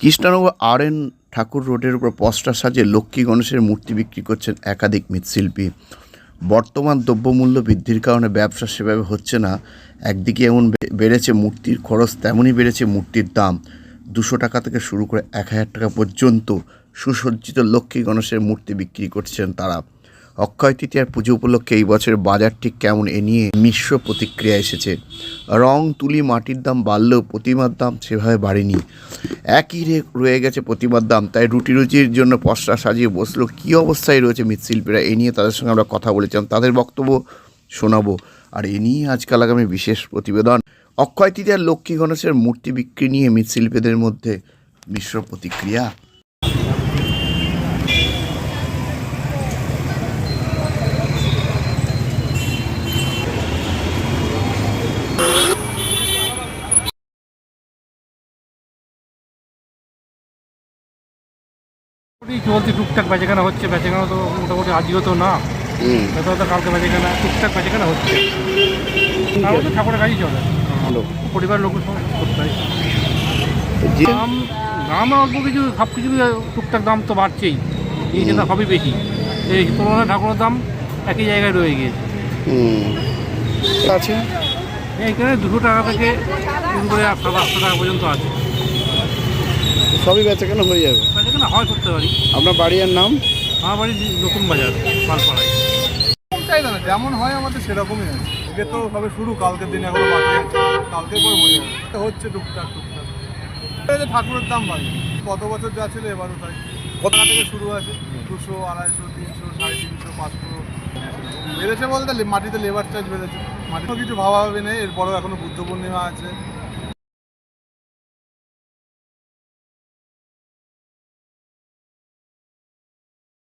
কৃষ্ণনগর আর N ঠাকুর রোডের উপর পস্টার সাজিয়ে লক্ষ্মী গণেশের মূর্তি বিক্রি করছেন একাধিক মৃৎশিল্পী। বর্তমান দ্রব্যমূল্য বৃদ্ধির কারণে ব্যবসা সেভাবে হচ্ছে না। একদিকে এমন বেড়েছে মূর্তির খরচ, তেমনই বেড়েছে মূর্তির দাম। দুশো টাকা থেকে শুরু করে এক হাজার টাকা পর্যন্ত সুসজ্জিত লক্ষ্মী গণেশের মূর্তি বিক্রি করছেন তারা। অক্ষয় তৃতীয়ার পুজো উপলক্ষে এই বছর বাজার ঠিক কেমন এ নিয়ে মিশ্র প্রতিক্রিয়া এসেছে। রং, তুলি, মাটির দাম বাড়লেও প্রতিমার দাম সেভাবে বাড়েনি। একই রে, রয়ে গেছে প্রতিমার দাম। তাই রুটি রুচির জন্য পসরা সাজিয়ে বসল। কী অবস্থায় রয়েছে মৃৎশিল্পীরা? এ নিয়ে তাদের সঙ্গে আমরা কথা বলেছিলাম। তাদের বক্তব্য শোনাবো। আর এ নিয়ে আজকাল আগামী বিশেষ প্রতিবেদন। অক্ষয় তৃতীয়ার লক্ষ্মী গণেশের মূর্তি বিক্রি নিয়ে মৃৎশিল্পীদের মধ্যে মিশ্র প্রতিক্রিয়া। চলছে টুকটাক বেচাকেনা হচ্ছে বেচাকেনা তো মোটামুটি আজও তো না। যত তো কালকে বেচাকেনা টুকটাক বেচাকেনা হচ্ছে। তারপর তো ঠাকুরের কাজই চলে। পরিবার লোক দাম দাম অল্প কিছু সব কিছু টুকটাক দাম তো বাড়ছেই। এই জন্য সবই বেশি। এই তুলনায় ঠাকুরের দাম একই জায়গায় রয়ে গিয়েছে। আছে? এইখানে দুশো টাকা থেকে শুরু করে সাত আটশো টাকা পর্যন্ত আছে। সবই বেচা কেন হয়ে যাবে। বেচাকেনা হয় করতে পারি। আপনার বাড়ির নাম? আমার বাড়ি নতুন বাজার পালপাড়ায় চাই না যেমন হয় আমাদের সেরকমই আছে ওকে তো সবে শুরু কালকের দিন এখনও বাকি কালকে করে বোঝা হচ্ছে টুকটাক টুকটাক। এই যে ঠাকুরের দাম বাড়ে। কত বছর যা ছিল এবারও তাই। কত থেকে শুরু আছে? দুশো আড়াইশো তিনশো সাড়ে তিনশো পাঁচশো। বেড়েছে বলতে মাটিতে লেবার চার্জ বেড়েছে। মাটিতে কিছু ভাবাভাবি নেই। এরপরেও এখনও বুদ্ধ পূর্ণিমা আছে।